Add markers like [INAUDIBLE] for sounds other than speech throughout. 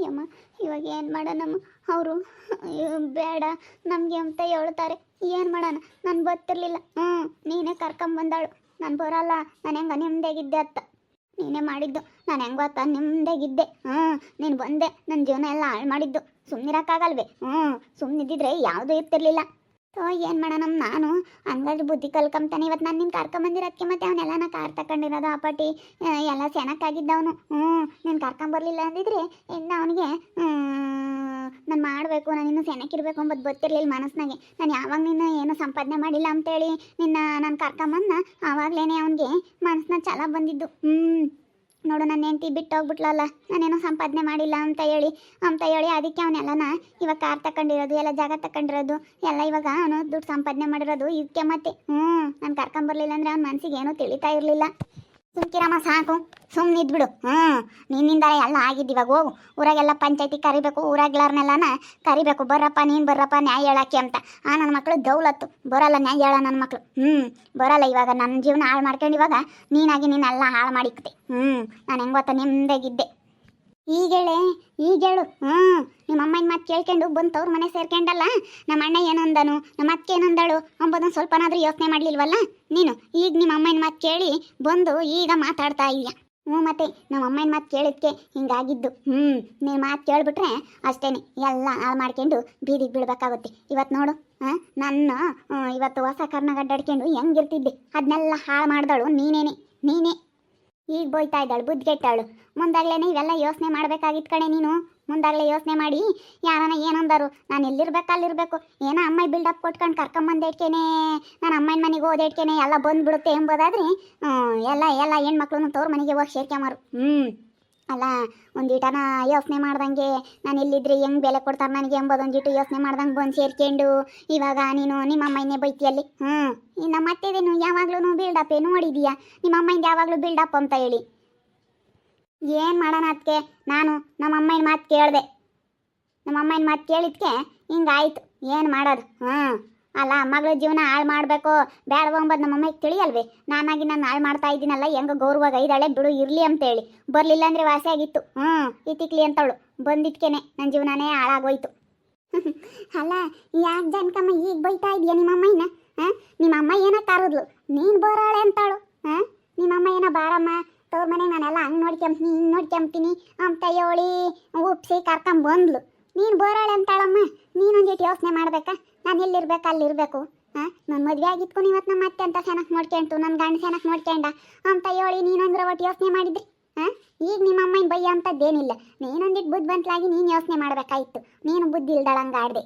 ಯಮ್ಮ ಇವಾಗ ಏನು ಮಾಡೋಣಮ್ಮ ಅವರು ಬೇಡ, ನಮಗೆ ಅಂತ ಹೇಳ್ತಾರೆ. ಏನು ಮಾಡೋಣ? ನಾನು ಗೊತ್ತಿರಲಿಲ್ಲ. ಹ್ಞೂ ನೀನೇ ಕರ್ಕೊಂಬಂದಾಳು ನಾನು ಬರಲ್ಲ. ನಾನು ಹೆಂಗ ನಿಮ್ದಾಗಿದ್ದೆ ಅತ್ತ ನೀನೇ ಮಾಡಿದ್ದು. ನಾನು ಹೆಂಗ ಅತ್ತ ನಿಮ್ದಾಗಿದ್ದೆ. ಹ್ಞೂ ನೀನು ಬಂದೆ. ನನ್ನ ಜೀವನ ಎಲ್ಲ ಹಾಳು ಮಾಡಿದ್ದು. ಸುಮ್ಮನಿರಕ್ಕಾಗಲ್ವೇ ಹ್ಞೂ ಸುಮ್ಮನಿದ್ದಿದ್ರೆ ಯಾವುದೂ ಇರ್ತಿರ್ಲಿಲ್ಲ. ಸೊ ಏನು ಮಾಡೋಣ ನಾನು? ಹಂಗಾದ್ರೆ ಬುದ್ಧಿ ಕಲ್ಕೊಂತಾನೆ ಇವತ್ತು ನಾನು ನಿನ್ನ ಕರ್ಕೊಂಬಂದಿರೋದಕ್ಕೆ ಮತ್ತೆ ಅವನ್ನೆಲ್ಲ ಕಾರ್ ತಗೊಂಡಿರೋದು ಆ ಪಾಟಿ. ಎಲ್ಲ ಎಲ್ಲ ಸೆನಕ್ಕಾಗಿದ್ದವನು ಹ್ಞೂ, ನೀನು ಕರ್ಕೊಂಬರ್ಲಿಲ್ಲ ಅಂದಿದ್ರೆ ಇನ್ನು ಅವನಿಗೆ ನಾನು ಮಾಡಬೇಕು, ನಾನು ಇನ್ನೂ ಸೆನಕ್ಕಿರಬೇಕು ಅಂಬದು ಗೊತ್ತಿರಲಿಲ್ಲ ಮನಸ್ಸಿನಾಗೆ ನಾನು ಯಾವಾಗ ನಿನ್ನ ಏನು ಸಂಪಾದನೆ ಮಾಡಿಲ್ಲ ಅಂತೇಳಿ ನಿನ್ನ ನಾನು ಕರ್ಕೊಂಬಂದ ಆವಾಗಲೇ ಅವನಿಗೆ ಮನಸ್ಸಿನ ಛಲ ಬಂದಿದ್ದು. ಹ್ಞೂ ನೋಡು ನನ್ನ ಹೆಂಡತಿ ಬಿಟ್ಟು ಹೋಗ್ಬಿಟ್ಲಲ್ಲ ನಾನೇನೋ ಸಂಪಾದನೆ ಮಾಡಿಲ್ಲ ಅಂತ ಹೇಳಿ ಅಂತ ಹೇಳಿ ಅದಕ್ಕೆ ಅವನ್ನೆಲ್ಲನ ಇವಾಗ ಕಾರ್ ತಗೊಂಡಿರೋದು ಎಲ್ಲ ಜಾಗ ತಗೊಂಡಿರೋದು ಎಲ್ಲ ಇವಾಗ ಅವನು ದುಡ್ಡು ಸಂಪಾದನೆ ಮಾಡಿರೋದು, ಇದಕ್ಕೆ ಮತ್ತೆ ಹ್ಞೂ ನಾನು ಕರ್ಕೊಂಬರ್ಲಿಲ್ಲ ಅಂದರೆ ಅವ್ನ ಮನಸ್ಸಿಗೆ ಏನೂ ತಿಳಿತಾ ಇರಲಿಲ್ಲ. ಸುಮ್ಕಿರಮ್ಮ, ಸಾಕು. ಸುಮ್ಮನೆ ಇದ್ಬಿಡು ಹ್ಞೂ ನಿನ್ನಿಂದ ಎಲ್ಲ ಆಗಿದ್ದೀವಾಗ ಹೋಗು. ಊರಾಗೆಲ್ಲ ಪಂಚಾಯತಿ ಕರಿಬೇಕು, ಊರಾಗ್ಲಾರ್ನೆಲ್ಲನ ಕರಿಬೇಕು. ಬರ್ರಪ್ಪ, ನೀನು ಬರ್ರಪ್ಪ, ನ್ಯಾಯ ಹೇಳಕ್ಕೆ ಅಂತ. ಆ ನನ್ನ ಮಕ್ಕಳು ದೌಲತ್ತು. ಬರಲ್ಲ, ನ್ಯಾಯ ಹೇಳ ನನ್ನ ಮಕ್ಕಳು ಹ್ಞೂ ಬರಲ್ಲ ಇವಾಗ. ನನ್ನ ಜೀವನ ಹಾಳು ಮಾಡ್ಕೊಂಡು ಇವಾಗ ನೀನಾಗಿ ನೀನೆಲ್ಲ ಹಾಳು ಮಾಡಿಕ್ತೆ ಹ್ಞೂ ನಾನು ಹೆಂಗ್ ಗೊತ್ತಾ ನಿಮ್ದಾಗಿದ್ದೆ ಈಗೇಳೆ ಈಗೇಳು ಹ್ಞೂ ನಿಮ್ಮ ಅಮ್ಮನ ಮಾತು ಕೇಳ್ಕೊಂಡು ಬಂದು ತವ್ರ ಮನೆ ಸೇರ್ಕೊಂಡಲ್ಲ? ನಮ್ಮ ಅಣ್ಣ ಏನಂದನು? ನಮ್ಮ ಅತ್ತೆ ಏನಂದಳು ಅಂಬೋದನ್ನು ಸ್ವಲ್ಪನಾದ್ರೂ ಯೋಚನೆ ಮಾಡಲಿಲ್ವಲ್ಲ? ನೀನು ಈಗ ನಿಮ್ಮ ಅಮ್ಮನ ಮಾತು ಕೇಳಿ ಬಂದು ಈಗ ಮಾತಾಡ್ತಾ ಇದೆಯಾ? ಹ್ಞೂ ಮತ್ತೆ, ನಮ್ಮ ಅಮ್ಮನ ಮಾತು ಕೇಳಿದ್ಕೆ ಹಿಂಗಾಗಿದ್ದು. ಹ್ಞೂ ನೀನು ಮಾತು ಕೇಳಿಬಿಟ್ರೆ ಅಷ್ಟೇನೆ, ಎಲ್ಲ ಹಾಳು ಮಾಡ್ಕೊಂಡು ಬೀದಿಗೆ ಬೀಳ್ಬೇಕಾಗುತ್ತೆ. ಇವತ್ತು ನೋಡು ಹಾಂ ನನ್ನ ಇವತ್ತು ಹೊಸ ಕರ್ನಾಗ ಅಡ್ಡಾಡ್ಕೊಂಡು ಹೆಂಗಿರ್ತಿದ್ದೆ. ಅದನ್ನೆಲ್ಲ ಹಾಳು ಮಾಡ್ದಳು ನೀನೇನೆ, ನೀನೇ. ಈಗ ಬೋಯ್ತಾ ಇದ್ದಾಳು, ಬುದ್ಧಿಗೆಟ್ಟಾಳು. ಮುಂದಾಗ್ಲೇನೆ ಇವೆಲ್ಲ ಯೋಚನೆ ಮಾಡ್ಬೇಕಾಗಿತ್ತು ಕಣೆ ನೀನು. ಮುಂದಾಗಲೇ ಯೋಚನೆ ಮಾಡಿ, ಯಾರನ ಏನಂದರು? ನಾನು ಎಲ್ಲಿರ್ಬೇಕು, ಅಲ್ಲಿರ್ಬೇಕು. ಏನೋ ಅಮ್ಮ ಬಿಲ್ಡಪ್ ಕೊಟ್ಕೊಂಡು ಕರ್ಕೊಂಬಂದೇಟ್ಕೇನೆ, ನಾನು ಅಮ್ಮನ ಮನೆಗೆ ಓದೇಟ್ಕೇನೆ ಎಲ್ಲ ಬಂದ್ಬಿಡುತ್ತೆ ಎಂಬುದಾದ್ರೆ ಎಲ್ಲ ಎಲ್ಲ ಹೆಣ್ಮಕ್ಳು ತವ್ರ ಮನೆಗೆ ಹೋಗಿ ಸೇರ್ಕೊಂಬರು. ಹ್ಞೂ ಅಲ್ಲ ಒಂದೀಟನ ಯೋಚನೆ ಮಾಡ್ದಂಗೆ, ನಾನು ಎಲ್ಲಿದ್ರೆ, ಹೆಂಗೆ ಬೆಲೆ ಕೊಡ್ತಾರೆ ನನಗೆ ಎಂಬುದೊಂದಿಟ್ಟು ಯೋಚನೆ ಮಾಡ್ದಂಗೆ ಬಂದು ಸೇರ್ಕೊಂಡು, ಇವಾಗ ನೀನು ನಿಮ್ಮ ಅಮ್ಮನೇ ಬೈತಿಯಲ್ಲಿ? ಹ್ಞೂ ಇನ್ನು ಮತ್ತೇದೇನು? ಯಾವಾಗಲೂ ಬಿಲ್ಡಪ್ಪೇ ನೋಡಿದೀಯಾ? ನಿಮ್ಮ ಅಮ್ಮಂದು ಯಾವಾಗಲೂ ಬಿಲ್ಡಪ್ ಅಂತ ಹೇಳಿ. ಏನು ಮಾಡೋಣ ಅದಕ್ಕೆ ನಾನು ನಮ್ಮ ಅಮ್ಮನ ಮಾತು ಕೇಳಿದೆ. ನಮ್ಮ ಅಮ್ಮನ ಮಾತು ಕೇಳಿದ್ಕೆ ಹಿಂಗಾಯ್ತು. ಏನು ಮಾಡೋದು? ಹ್ಞೂ ಅಲ್ಲ, ಮಗಳ ಜೀವನ ಹಾಳು ಮಾಡಬೇಕು. ಬೇಡವಂಬದು ನಮ್ಮ ಅಮ್ಮಗೆ ತಿಳಿಯಲ್ವೇ? ನಾನಾಗಿ ನಾನು ಹಾಳು ಮಾಡ್ತಾ ಇದ್ದೀನಲ್ಲ, ಹೆಂಗ ಗೌರವಾಗ ಐದಾಳೆ ಬಿಡು, ಇರಲಿ ಅಂತೇಳಿ. ಬರಲಿಲ್ಲ ಅಂದರೆ ವಾಸಿಯಾಗಿತ್ತು ಹ್ಞೂ ಇತಿಕ್ಲಿ ಅಂತವಳು. ಬಂದಿದ್ಕೇನೆ ನನ್ನ ಜೀವನನೇ ಹಾಳಾಗೋಯ್ತು. [LAUGHS] ಅಲ್ಲ, ಯಾಕೆ ಜನಕಮ್ಮ ಈಗ ಬೈತಾ ಇದೆಯಾ ನಿಮ್ಮ ಅಮ್ಮಯ್ಯನ ಹಾಂ? ನಿಮ್ಮ ಅಮ್ಮ ಏನೋ ಕರೆದ್ಲು ನೀನು ಬೋರಾಳೆ ಅಂತಾಳು ಹಾಂ? ನಿಮ್ಮ ಅಮ್ಮ ಏನೋ ಬಾರಮ್ಮ, ತವ್ರ ಮನೆ ನಾನೆಲ್ಲ ಹಂಗೆ ನೋಡ್ಕೊಂಬ್ತೀನಿ ಹಿಂಗೆ ನೋಡ್ಕೊಂತೀನಿ ಅಂತ ಹೇಳಿ ಉಪ್ಸಿ ಕರ್ಕೊಂಬಂದ್ಲು. ನೀನು ಬೋರಾಳೆ ಅಂತಾಳಮ್ಮ. ನೀನೊಂದಿಟ್ಟು ಯೋಚನೆ ಮಾಡ್ಬೇಕಾ? ನಾನು ಎಲ್ಲಿರ್ಬೇಕು, ಅಲ್ಲಿರ್ಬೇಕು. ಹಾಂ ನನ್ನ ಮದುವೆ ಆಗಿದ್ಕೊಂಡು ಇವತ್ತು ನಮ್ಮ ಅತ್ತೆ ಅಂತ ಸೆನಕ್ ನೋಡ್ಕೊಂಡು ನನ್ನ ಗಂಡ ಸೆನಕ್ ನೋಡ್ಕೊಂಡ. ಅಂತ ಹೇಳಿ ನೀನೊಂದ್ರ ಒಟ್ಟು ಯೋಚನೆ ಮಾಡಿದ್ರಿ? ಹಾಂ ಈಗ ನಿಮ್ಮ ಅಮ್ಮನ ಬೈಯ ಅಂತದ್ದೇನಿಲ್ಲ ನೀನೊಂದಿಟ್ಟು ಬುದ್ಧಿವಂತಲಾಗಿ ನೀನು ಯೋಚನೆ ಮಾಡಬೇಕಾಯ್ತು. ನೀನು ಬುದ್ಧಿ ಇಲ್ದಳಂಗೆ ಆಡ್ದೆ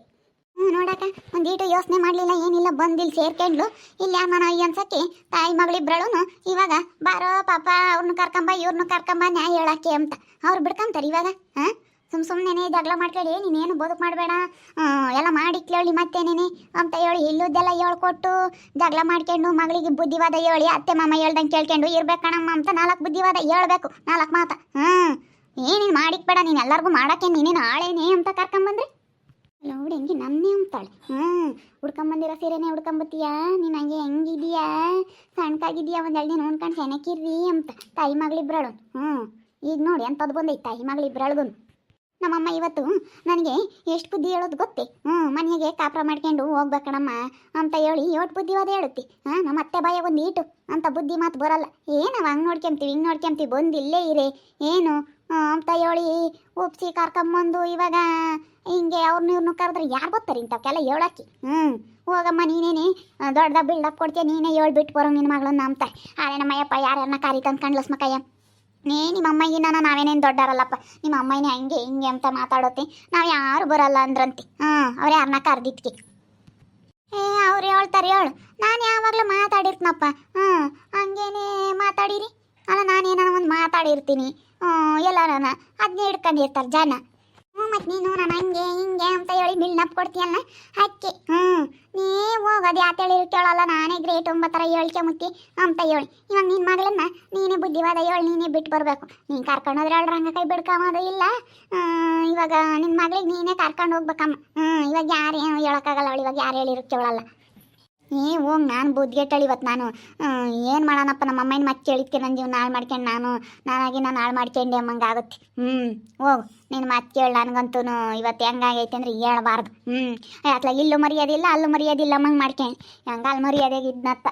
ಹ್ಞೂ ನೋಡಕ್ಕ, ಒಂದೀಟು ಯೋಚನೆ ಮಾಡಲಿಲ್ಲ, ಏನಿಲ್ಲ ಬಂದಿಲ್ಲಿ ಸೇರ್ಕೊಂಡ್ಲು. ಇಲ್ಲಿ ಯಾಮನ ಅನ್ಸಕ್ಕೆ ತಾಯಿ ಮಗಳಿಬ್ರಳು ಇವಾಗ ಬಾರೋ ಪಾಪ ಅವ್ರನ್ನ ಕರ್ಕೊಂಬ ಇವ್ರನ್ನ ಕರ್ಕೊಂಬ ನ್ಯಾಯ ಹೇಳಕ್ಕೆ ಅಂತ. ಅವ್ರು ಬಿಡ್ಕೊಂತಾರೆ ಇವಾಗ ಹಾಂ ಸುಮ್ ಸುಮ್ಮನೆ ಜಗಳ ಮಾಡ್ಕೊಳ್ಳಿ ನೀನೇನು ಬದುಕು ಮಾಡಬೇಡ ಎಲ್ಲ ಮಾಡಿಕ್ಳಿ ಮತ್ತೆ ನೀನೆ ಅಂತ ಹೇಳಿ ಇಲ್ಲದೆಲ್ಲ ಹೇಳ್ಕೊಟ್ಟು ಜಗಳ ಮಾಡ್ಕೊಂಡು ಮಗಳಿಗೆ ಬುದ್ಧಿವಾದ ಹೇಳಿ, ಅತ್ತೆ ಮಾಮ ಹೇಳ್ದಂಗೆ ಕೇಳ್ಕೊಂಡು ಇರ್ಬೇಕಣಮ್ಮ ಅಂತ ನಾಲ್ಕು ಬುದ್ಧಿವಾದ ಹೇಳ್ಬೇಕು, ನಾಲ್ಕು ಮಾತ. ಹ್ಞೂ ಏನೇನು ಮಾಡಿಕ್ಬೇಡ ನೀನು ಎಲ್ಲರಿಗೂ ಮಾಡಕ್ಕೆ ನೀನೇನು ಆಳೇನೆ ಅಂತ ಕರ್ಕೊಂಬಂದ್ರಿ? ನೋಡಿ ಹೆಂಗೆ ನನ್ನೇ ಅಂತಾಳೆ ಹ್ಞೂ ಹುಡ್ಕೊಂಬಂದಿರೋ ಸೀರೆನೇ ಹುಡ್ಕೊಂಬತ್ತೀಯಾ? ನೀನು ಹಂಗೆ ಹೆಂಗಿದೀಯಾ? ಸಣ್ಣಕಾಗಿದೀಯಾ ಒಂದು ಎರಡು ದಿನ ಸೆನಕಿರ್ರಿ ಅಂತ. ತಾಯಿ ಮಗಳಿಬ್ರಳು. ಹ್ಞೂ ಈಗ ನೋಡಿ ಎಂಥದ್ದು ಬಂದೈತೆ ತಾಯಿ ಮಗಳಿಬ್ರಳ್ಗೂ ನಮ್ಮಮ್ಮ ಇವತ್ತು ನನಗೆ ಎಷ್ಟು ಬುದ್ಧಿ ಹೇಳೋದು ಗೊತ್ತೇ? ಹ್ಞೂ ಮನೆಗೆ ಕಾಪ್ರ ಮಾಡ್ಕೊಂಡು ಹೋಗ್ಬೇಕಣಮ್ಮ ಅಂತ ಹೇಳಿ ಎಷ್ಟು ಬುದ್ಧಿವಾದ ಹೇಳುತ್ತಿ. ಹಾಂ, ನಮ್ಮ ಅತ್ತೆ ಬಾಯ ಒಂದು ಈಟು ಅಂತ ಬುದ್ಧಿ ಮಾತು ಬರಲ್ಲ. ಏನವ, ಹಂಗೆ ನೋಡ್ಕೊಂತೀವಿ, ಹಿಂಗೆ ನೋಡ್ಕೊಂತೀವಿ, ಬಂದು ಇಲ್ಲೇ ಇರೇ. ಏನು ಅಂತ ಹೇಳಿ ಉಪ್ಸಿ ಕರ್ಕೊಂಬಂದು ಇವಾಗ ಹಿಂಗೆ ಅವ್ರನ್ನ ಇವ್ರನ್ನ ಕರೆದ್ರೆ ಯಾರು ಬರ್ತಾರೆ ಇಂಥವಕ್ಕೆಲ್ಲ ಹೇಳಕ್ಕೆ. ಹ್ಞೂ ಹೋಗಮ್ಮ, ನೀನೇನೆ ದೊಡ್ಡದಾಗ ಬಿಲ್ಡಪ್ ಕೊಡ್ತೀಯ, ನೀನೇ ಹೇಳ್ಬಿಟ್ಟು ಬರೋ ನಿನ್ನ ಮಗಳನ್ನ ಅಂತ. ಆದ್ರೆ ನಮ್ಮಯ್ಯಪ್ಪ ಯಾರ್ಯಾರನ್ನ ಕಾರಿ ತಂದು ಕಂಡ್ಲಸ್ ಮಕ್ಕಯ್ಯ? ನೀ ನಿಮ್ಮ ಅಮ್ಮಗಿನ ನಾವೇನೇನು ದೊಡ್ಡಾರಲ್ಲಪ್ಪ? ನಿಮ್ಮ ಅಮ್ಮನೇ ಹಂಗೆ ಹಿಂಗೆ ಅಂತ ಮಾತಾಡೋತಿ. ನಾವು ಯಾರು ಬರಲ್ಲ ಅಂದ್ರಂತೆ. ಹಾಂ, ಅವ್ರು ಯಾರನ್ನ ಕರ್ದಿದ್ಕೆ. ಏ, ಅವ್ರು ಹೇಳ್ತಾರೆ ಹೇಳು ನಾನು ಯಾವಾಗಲೂ ಮಾತಾಡಿರ್ತೀನಪ್ಪ. ಹ್ಞೂ, ಹಂಗೇನೆ ಮಾತಾಡಿರಿ? ಅಲ್ಲ, ನಾನೇನೋ ಒಂದು ಮಾತಾಡಿರ್ತೀನಿ. ಹ್ಞೂ ಎಲ್ಲ ನಾನು ಹಿಡ್ಕೊಂಡಿರ್ತಾರೆ ಜನ. ಹ್ಞೂ ಮತ್ತು ನೀನು ನಾನು ಹಂಗೆ ಹಿಂಗೆ ಅಂತ ಹೇಳಿ ಬಿಲ್ಡಪ್ ಕೊಡ್ತೀಯಲ್ಲ? ಅದಕ್ಕೆ ಹ್ಞೂ, ನೀ ಹೋಗೋದು ಯಾತ ಹೇಳಿ ಕೇಳಲ್ಲ ನಾನೇ ಗ್ರೇಟ್ ಒಂಬತ್ತರ ಹೇಳ್ಕೊಂಬತ್ತಿ ಅಂತ ಹೇಳಿ. ಇವಾಗ ನಿನ್ನ ಮಗಳನ್ನ ನೀನೇ ಬುದ್ಧಿವಾದ ಹೇಳಿ, ನೀನೇ ಬಿಟ್ಟು ಬರಬೇಕು. ನೀನು ಕರ್ಕೊಂಡೋದ್ರೆ ಅವ್ರ ಹಂಗ ಕೈ ಬಿಡ್ಕೊಂಬೋದು ಇಲ್ಲ. ಇವಾಗ ನಿನ್ನ ಮಗಳಿಗೆ ನೀನೇ ಕರ್ಕೊಂಡು ಹೋಗ್ಬೇಕಮ್ಮ. ಹ್ಞೂ ಇವಾಗ ಯಾರು ಏನು ಹೇಳೋಕ್ಕಾಗಲ್ಲ ಅವಳು, ಇವಾಗ ಯಾರು ಹೇಳಿರು ಕೇಳಲ್ಲ ಏ, ಹೋಗ್ ನಾನು ಬುದ್ಧಿಗೆಟ್ಟಳು ಇವತ್ತು ನಾನು. ಏನು ಮಾಡೋಣಪ್ಪ, ನಮ್ಮ ಅಮ್ಮನ ಮತ್ತೆ ಕೇಳಿದ್ಕೆ ನನ್ನ ಜೀವನ ಹಾಳು ಮಾಡ್ಕೊಂಡು ನಾನು. ನಾನಾಗಿ ನಾನು ಹಾಳು ಮಾಡ್ಕೊಂಡೆ ಅಮ್ಮಂಗೆ ಆಗುತ್ತೆ. ಹ್ಞೂ ಹೋಗು. ನೀನು ಮತ್ತೆ ಕೇಳಿ, ನನಗಂತೂ ಇವತ್ತು ಹೆಂಗಾಗೈತೆ ಅಂದ್ರೆ ಹೇಳ್ಬಾರ್ದು. ಹ್ಞೂ ಅತ್ಲಾಗ ಇಲ್ಲೂ ಮರ್ಯಾದಿಲ್ಲ ಅಲ್ಲೂ ಮರ್ಯಾದಿಲ್ಲ ಅಮ್ಮಂಗೆ ಮಾಡ್ಕೊಂಡು. ಹಂಗೆ ಅಲ್ಲಿ ಮರ್ಯಾದೆಗಿದ್ನತ್ತ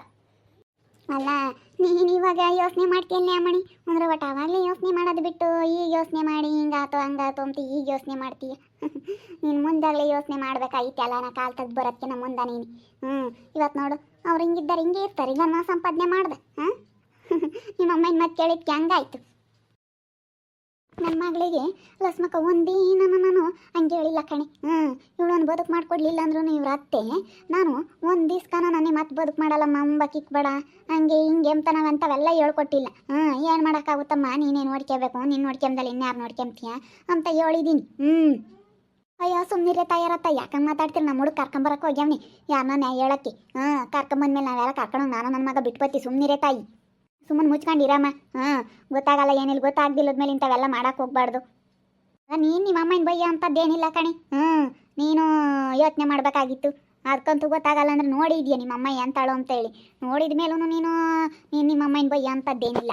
ಅಲ್ಲ ನೀನು ಇವಾಗ ಯೋಚನೆ ಮಾಡ್ತೀಯಲ್ಲ ಮಣಿ ಅಂದ್ರೆ ಒಟ್ಟು ಅವಾಗಲೇ ಯೋಚನೆ ಮಾಡೋದು ಬಿಟ್ಟು ಈಗ ಯೋಚನೆ ಮಾಡಿ, ಹಿಂಗಾತು, ಹಂಗಾತು ಅಂತ ಈಗ ಯೋಚನೆ ಮಾಡ್ತೀಯ? [LAUGHS] ನೀನು ಮುಂದಾಗಲೇ ಯೋಚನೆ ಮಾಡ್ಬೇಕಾಗಿತ್ತಲ್ಲ ನಾ ಕಾಲು ತೆಗ್ದು ಬರೋದಕ್ಕೆ ನಮ್ಮ ಮುಂದೆ ನೀನು. ಹ್ಞೂ ಇವತ್ತು ನೋಡು, ಅವ್ರು ಹಿಂಗಿದ್ದಾರೆ, ಹಿಂಗೆ ಇರ್ತಾರೆ, ಈಗ ನಾ ಸಂಪಾದನೆ ಮಾಡ್ದೆ, ಹಾಂ? [LAUGHS] ನಿಮ್ಮ ಅಮ್ಮನ ಮತ್ತೆ ಕೇಳಿದ್ಕೆ ಹಂಗಾಯ್ತು. ನನ್ನ ಮಗಳಿಗೆ ಲಸ್ಮಕ್ಕ ನನ್ನ ನಾನು ಹಂಗೆ ಹೇಳಿಲ್ಲ ಕಣೆ. ಹ್ಞೂ ಇವಳೊಂದು ಬದುಕು ಮಾಡ್ಕೊಡ್ಲಿಲ್ಲ ಅಂದ್ರೂ ಇವ್ರ ಅತ್ತೆ. ನಾನು ಒಂದು ದಿವ್ಸಕನ ನನಗೆ ಮತ್ತೆ ಬದುಕು ಮಾಡಲ್ಲಮ್ಮ ಅಂಬಕ್ಕಿಕ್ ಬೇಡ ಹಂಗೆ ಹಿಂಗೆ ಅಂತ ನಾವು ಅಂಥವೆಲ್ಲ ಹೇಳ್ಕೊಟ್ಟಿಲ್ಲ. ಹ್ಞೂ ಏನು ಮಾಡೋಕ್ಕಾಗುತ್ತಮ್ಮ? ನೀನೇನು ನೋಡ್ಕೋಬೇಕು ನೀನು ನೋಡ್ಕೊಂಬಲ್ಲ ಇನ್ಯಾರು ನೋಡ್ಕೊಂತೀಯ ಅಂತ ಹೇಳಿದ್ದೀನಿ ಹ್ಞೂ ಅಯ್ಯೋ ಸುಮ್ಮನಿರೆ ತಯಾರತ್ತ ಯಾಕಂಗೆ ಮಾತಾಡ್ತೀರಿ? ನಮ್ಮ ಹುಡುಗ ಕರ್ಕೊಂಬರಕ್ಕೆ ಹೋಗ್ಯಾವ್ನಿ. ಯಾರನ್ನ ಹೇಳಕ್ಕೆ. ಹಾಂ ಕರ್ಕೊಂಬಂದ್ಮೇಲೆ ನಾವೆಲ್ಲ ಕರ್ಕೊಂಡು ನಾನು ನನ್ನ ಮಗ ಬಿಟ್ಬತ್ತಿ. ಸುಮ್ಮನಿರೆ ತಾಯಿ. ಸುಮ್ಮನೆ ಮುಚ್ಕೊಂಡಿರಮ್ಮ. ಹಾಂ, ಗೊತ್ತಾಗಲ್ಲ, ಏನಿಲ್ಲ ಗೊತ್ತಾಗ್ದಿಲ್ಲದ್ಮೇಲೆ ಇಂಥವೆಲ್ಲ ಮಾಡೋಕೆ ಹೋಗ್ಬಾರ್ದು. ನೀನು ನಿಮ್ಮ ಅಮ್ಮನ ಬಯ್ಯ ಅಂಥದ್ದೇನಿಲ್ಲ ಕಣಿ. ಹ್ಞೂ ನೀನು ಯೋಚನೆ ಮಾಡಬೇಕಾಗಿತ್ತು. ಅದಕ್ಕಂತೂ ಗೊತ್ತಾಗಲ್ಲ ಅಂದ್ರೆ ನೋಡಿದ್ಯಾ ನಿಮ್ಮ ಅಮ್ಮ ಎಂತಾಳು ಅಂತೇಳಿ. ನೋಡಿದ ಮೇಲೂ ನೀನು ನೀನು ನಿಮ್ಮ ಅಮ್ಮನ ಬಯ್ಯ ಅಂಥದ್ದೇನಿಲ್ಲ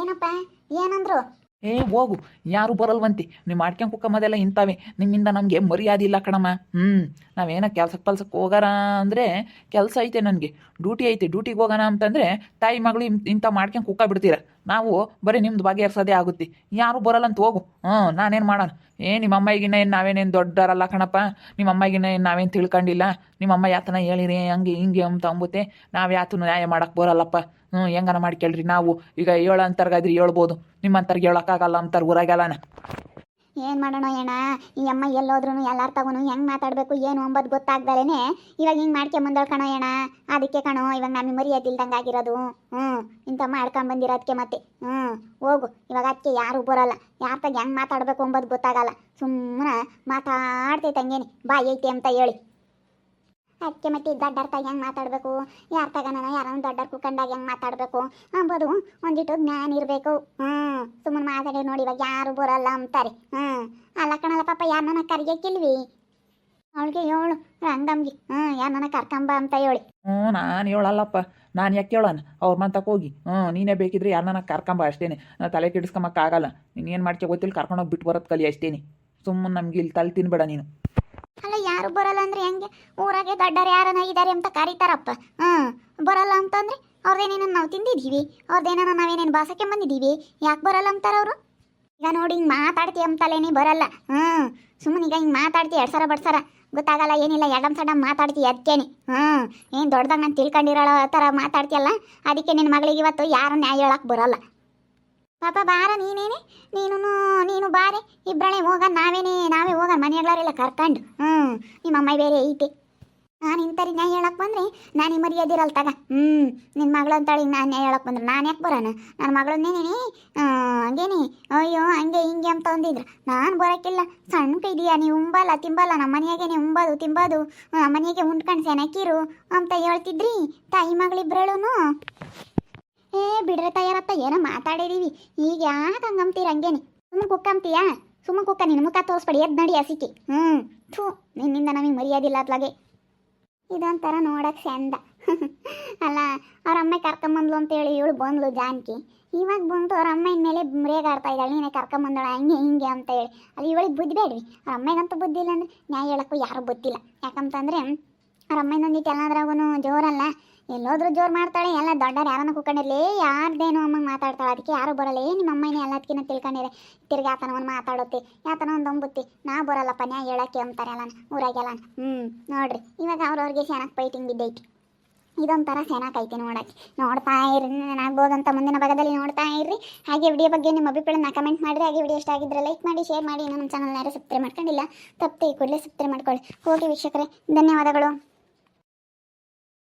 ಏನಪ್ಪ, ಏನಂದ್ರು? ಏ, ಹೋಗು, ಯಾರು ಬರಲ್ವಂತಿ. ನೀವು ಮಾಡ್ಕೊಂಡ್ ಕುಕ್ಕಮ್ಮದೆಲ್ಲ ಇಂಥವೆ. ನಿಮ್ಮಿಂದ ನಮಗೆ ಮರ್ಯಾದೆ ಇಲ್ಲ ಕಣಮ್ಮ. ಹ್ಞೂ ನಾವೇನೋ ಕೆಲ್ಸಕ್ಕೆ ಪಲ್ಸಕ್ಕೆ ಹೋಗಾರ ಅಂದರೆ ಕೆಲಸ ಐತೆ ನನಗೆ. ಡ್ಯೂಟಿ ಐತೆ, ಡ್ಯೂಟಿಗೆ ಹೋಗೋಣ ಅಂತಂದರೆ ತಾಯಿ ಮಗಳು ಇಂಥ ಮಾಡ್ಕೊಂಡು ಕುಕ್ಕ ಬಿಡ್ತೀರ ನಾವು ಬರೀ ನಿಮ್ದು ಬಗೆಹರಿಸೋದೇ ಆಗುತ್ತೆ. ಯಾರು ಬರೋಲ್ಲ ಅಂತ ಹೋಗು. ಹ್ಞೂ, ನಾನೇನು ಮಾಡೋಣ? ಏ, ನಿಮ್ಮ ಅಮ್ಮಾಯಿಗಿನ್ನ ಏನು ನಾವೇನೇನು ದೊಡ್ಡರಲ್ಲ ಕಣಪ್ಪ? ನಿಮ್ಮ ಅಮ್ಮಾಯಿಗಿನ್ನ ಏನು ನಾವೇನು ತಿಳ್ಕೊಂಡಿಲ್ಲ? ನಿಮ್ಮ ಅಮ್ಮ ಯಾತನ ಹೇಳಿರಿ, ಹಂಗೆ ಹಿಂಗೆ ಅಂತ ಅಂಬುತ್ತೆ ನಾವು ಯಾತನು ನ್ಯಾಯ ಮಾಡಕ್ಕೆ ಬರಲ್ಲಪ್ಪ. ಹ್ಞೂ ಹೆಂಗನ ಮಾಡ್ಕೊಳ್ರಿ ನಾವು. ಈಗ ಏಳು ಅಂತರ್ಗಾದ್ರಿ ಹೇಳ್ಬೋದು. ನಿಮ್ಮಂತರ್ಗೆ ಹೇಳೋಕ್ಕಾಗಲ್ಲ ಅಂತಾರೆ ಊರಾಗೆಲ್ಲನ ಏನು ಮಾಡೋಣ ಅಣ್ಣ? ಈ ಅಮ್ಮ ಎಲ್ಲೋದ್ರೂ ಎಲ್ಲಾರ ತಗೋನು, ಹೆಂಗೆ ಮಾತಾಡಬೇಕು, ಏನು ಅಂಬೋದು ಗೊತ್ತಾಗ್ದಲೇ ಇವಾಗ ಹಿಂಗೆ ಮಾಡ್ಕೊಂಬಂದಳು ಕಣೋ ಅಣ್ಣ. ಅದಕ್ಕೆ ಕಣೋ, ಇವಾಗ ನಮಗೆ ಮರ್ಯಾದೆ ಇಲ್ದಂಗೆ ಆಗಿರೋದು. ಹ್ಞೂ ಇಂಥ ಬಂದಿರೋ ಬಂದಿರೋದಕ್ಕೆ ಮತ್ತೆ. ಹ್ಞೂ ಹೋಗು. ಇವಾಗ ಅದಕ್ಕೆ ಯಾರು ಬರಲ್ಲ. ಯಾರ ತಗ ಹೆಂಗೆ ಮಾತಾಡಬೇಕು ಅಂಬೋದು ಗೊತ್ತಾಗಲ್ಲ. ಸುಮ್ಮನೆ ಮಾತಾಡ್ತೈತೆ ಹಂಗೇನೆ ಬಾಯ್ ಐತೆ ಅಂತ ಹೇಳಿ. ಅದಕ್ಕೆ ಮತ್ತೆ ದೊಡ್ಡರ್ತಾಗ ತಗ ಹೆಂಗೆ ಮಾತಾಡಬೇಕು? ಯಾರ ತಗನ ಯಾರನ್ನು ದಡ್ಡರ್ ಕುಕ್ಕಂಡಾಗ ಹೆಂಗೆ ಮಾತಾಡಬೇಕು? ಅಂಬೋದು ಒಂದಿಟ್ಟು ಜ್ಞಾನ ಇರಬೇಕು. ಹ್ಞೂ ಸುಮ್ಮನೆ ಮಾತಾಡಿ ನೋಡಿ ಇವಾಗ ಯಾರು ಬರಲ್ಲ ಅಂತಾರೆ. ಹ್ಞೂ ಅಲ್ಲ ಕಣಲ್ಲ ಪಾಪ ಯಾರನ್ನ ಕರಿಯಕ್ಕಿಲ್ವಿ ಅವಳಿಗೆ ಹೇಳು, ರಂಗಮ್ಗೆ. ಹ್ಞೂ ಯಾರನ್ನ ಕರ್ಕಂಬ ಅಂತ ಹೇಳಿ. ಹ್ಞೂ, ನಾನು ಹೇಳಲ್ಲಪ್ಪ. ನಾನು ಯಾಕೆ ಹೇಳೋಣ ಅವ್ರ ಮಂತಕ್ಕೆ ಹೋಗಿ. ಹ್ಞೂ, ನೀನೇ ಬೇಕಿದ್ರೆ ಯಾರನ್ನ ಕರ್ಕಂಬ ಅಷ್ಟೇನೆ. ನಾನು ತಲೆ ಕೆಡಿಸ್ಕೊಂಬಕ್ಕಾಗಲ್ಲ ನೀನು ಏನು ಮಾಡ್ಕೊ ಗೊತ್ತಿಲ್ಲ, ಕರ್ಕೊಂಡೋಗಿ ಬಿಟ್ಟು ಬರೋದು ಕಲಿ ಅಷ್ಟೇನೆ. ಸುಮ್ಮನೆ ನಮ್ಗೆ ಇಲ್ಲಿ ತಲೆ ತಿನ್ಬೇಡ ನೀನು. ಯಾರು ಬರಲ್ಲ ಅಂದ್ರೆ ಹೆಂಗೆ? ಊರಾಗೆ ದೊಡ್ಡರು ಯಾರನ್ನ ಇದ್ದಾರೆ ಅಂತ ಕರೀತಾರಪ್ಪ. ಹ್ಮ್ ಬರಲ್ಲ ಅಂತಂದ್ರೆ ಅವ್ರದ್ದೇನೇನ ನಾವು ತಿಂದಿದ್ದೀವಿ. ಅವ್ರದ್ದೇನ ನಾವೇನೇನು ಬಾಸಕ್ಕೆ ಬಂದಿದ್ದೀವಿ. ಯಾಕೆ ಬರಲ್ಲ ಅಂತಾರೆ ಅವರು? ಈಗ ನೋಡಿ, ಹಿಂಗೆ ಮಾತಾಡ್ತಿ ಅಂತಲೇನೇ ಬರಲ್ಲ. ಹ್ಞೂ. ಸುಮ್ಮನೆ ಈಗ ಹಿಂಗೆ ಮಾತಾಡ್ತಿ ಎರಡು ಸರ ಬಡ್ಸಾರ. ಗೊತ್ತಾಗಲ್ಲ, ಏನಿಲ್ಲ ಎಡಮ್ ಸಡಮ್ ಮಾತಾಡ್ತಿ ಅದಕ್ಕೇನೆ ಹ್ಞೂ. ಏನು ದೊಡ್ಡದಾಗ ನಾನು ತಿಳ್ಕೊಂಡಿರೋ ಥರ ಮಾತಾಡ್ತಿಯಲ್ಲ? ಅದಕ್ಕೆ ನಿನ್ನ ಮಗಳಿಗೆ ಇವತ್ತು ಯಾರು ನ್ಯಾಯ ಹೇಳಕ್ಕೆ ಬರಲ್ಲ. ಪಾಪ ಬಾರ, ನೀನೇನೆ? ನೀನು ನೀನು ಬಾರೆ. ಇಬ್ಬರೇ ಹೋಗ ನಾವೇನೇ, ನಾವೇ ಹೋಗ ಮನೆಯಲ್ಲಾರೆಲ್ಲ ಕರ್ಕೊಂಡು. ಹ್ಞೂ ನಿಮ್ಮ ಅಮ್ಮ ಬೇರೆ ಐತೆ. ನಾನು ಇಂಥರಿ ನ್ಯಾಯ ಹೇಳಕ್ಕೆ ಬಂದ್ರೆ ನಾನು ಮರ್ಯಾದಿರಲ್ಲ ತಗ. ಹ್ಞೂ ನಿನ್ನ ಮಗಳು ಅಂತಾಳೆ ನಾನು ನ್ಯಾಯ ಹೇಳಕ್ಕೆ ಬಂದ್ರೆ ನಾನು ಯಾಕೆ ಬರೋಣ ನನ್ನ ಹಾಂ ಹಂಗೇನಿ? ಅಯ್ಯೋ, ಹಂಗೆ ಹಿಂಗೆ ಅಂತ ಅಂದಿದ್ರು. ನಾನು ಬರೋಕ್ಕಿಲ್ಲ ಸಣ್ಣ ಇದೆಯಾ ನೀವು ಉಂಬಲ್ಲ, ತಿಂಬಲ್ಲ, ನಮ್ಮ ಮನೆಯಾಗೆ ನೀವು ಉಂಬೋದು, ತಿಂಬೋದು. ಮನೆಗೆ ಉಂಡ್ಕೊಂಡು ಸೆನಕಿರು ಅಂತ ಹೇಳ್ತಿದ್ರಿ ತಾಯಿ ಮಗಳಿಬ್ರಳು ಏ, ಬಿಡ್ರೆ ತಯಾರತ್ತ ಏನೋ ಮಾತಾಡಿದೀವಿ. ಈಗ ಯಾಕೆ ಹಂಗಂತೀರ ಹಂಗೇನಿ? ಸುಮ್ಮನೆ ಕುಕ್ಕಂತೀಯಾ ಸುಮ್ಮ ಕುಕ್ಕ ನಿನ್ನ ಮುಖ ತೋರಿಸ್ಬೇಡಿ, ಎದ್ದು ನಡಿ ಹಸಿಕೆ. ಹ್ಞೂ ಥೂ, ನಿನ್ನಿಂದ ನಮಗೆ ಮರ್ಯಾದಿಲ್ಲ ಅತ್ಲಾಗೆ ಇದೊಂಥರ ನೋಡಕ್ಕೆ ಚಂದ. [LAUGHS] ಅಲ್ಲ, ಅವ್ರ ಅಮ್ಮ ಕರ್ಕೊಂಬಂದ್ಲು ಅಂತೇಳಿ ಇವಳು ಬಂದ್ಲು ಜಾನ್ಕಿ. ಇವಾಗ ಬಂದು ಅವ್ರ ಅಮ್ಮನ ಮೇಲೆ ರೇಗಾಡ್ತಾ ಇದ್ದಾಳೆ. ನೀನೇ ಕರ್ಕೊಂಬಂದಳ, ಹಂಗೆ ಹಿಂಗೆ ಅಂತ ಹೇಳಿ. ಅಲ್ಲಿ ಇವಳಿಗೆ ಬುದ್ಧಿ ಬೇಡ್ರಿ. ಅವ್ರ ಅಮ್ಮಗಂತೂ ಬುದ್ಧಿ ಇಲ್ಲ ಅಂದ್ರೆ ನ್ಯಾಯ ಹೇಳಕ್ಕೂ ಯಾರು ಬುದ್ಧಿಲ್ಲ. ಯಾಕಂತಂದ್ರೆ ಅವ್ರ ಅಮ್ಮನೊಂದಿಟ್ಟು ಎಲ್ಲಾದ್ರಾಗೂ ಜೋರಲ್ಲ. ಎಲ್ಲೋದ್ರೂ ಜೋರು ಮಾಡ್ತಾಳೆ, ಎಲ್ಲ ದೊಡ್ಡರು ಯಾರನ್ನ ಕೂಕೊಂಡಿರ್ಲಿ. ಯಾರ್ದೇನು ಅಮ್ಮ ಮಾತಾಡ್ತಾಳೆ, ಅದಕ್ಕೆ ಯಾರು ಬರಲ್ಲ. ಏ, ನಿಮ್ಮ ಅಮ್ಮನೇ ಎಲ್ಲದಕ್ಕಿಂತ ತಿಳ್ಕೊಂಡಿದೆ. ತಿರ್ಗಿ ಆತನ ಒಂದು ಮಾತಾಡುತ್ತೆ ಯಾತನ ಒಂದು ಒಂಬುತ್ತಿ. ನಾ ಬರಲ್ಲಪ್ಪ ನ್ಯಾ ಹೇಳಕ್ಕೆ ಅಂತಾರೆ ಎಲ್ಲ ಊರಾಗೆಲ್ಲ. ಹ್ಞೂ ನೋಡ್ರಿ. ಇವಾಗ ಅವ್ರವ್ರಿಗೆ ಚೆನ್ನಾಗಿ ಫೈಟಿಂಗ್ ಬಿದ್ದೈತಿ. ಇದೊಂಥರ ಐತಿ ನೋಡಕ್ಕೆ. ನೋಡ್ತಾ ಇರಿ ನಾಗ್ಬೋದಂತ ಮುಂದಿನ ಭಾಗದಲ್ಲಿ ನೋಡ್ತಾ ಇರ್ರಿ. ಹಾಗೆ ವಿಡಿಯೋ ಬಗ್ಗೆ ನಿಮ್ಮ ಅಭಿಪ್ರಾಯನ ಕಮೆಂಟ್ ಮಾಡಿರಿ. ಹಾಗೆ ವಿಡಿಯೋ ಇಷ್ಟ ಆಗಿದ್ರೆ ಲೈಕ್ ಮಾಡಿ ಶೇರ್ ಮಾಡಿ. ಇನ್ನೂ ನಮ್ಮ ಚಾನಲ್ನ ಯಾರು ಸಬ್ಸ್ಕ್ರೈಬ್ ಮಾಡ್ಕೊಂಡಿಲ್ಲ ತಪ್ಪು ಈ ಕೂಡಲೇ ಸಬ್ಸ್ಕ್ರೈಬ್ ಮಾಡ್ಕೊಳ್ಳಿ. ಹೋಗಿ ವೀಕ್ಷಕರೇ, ಧನ್ಯವಾದಗಳು.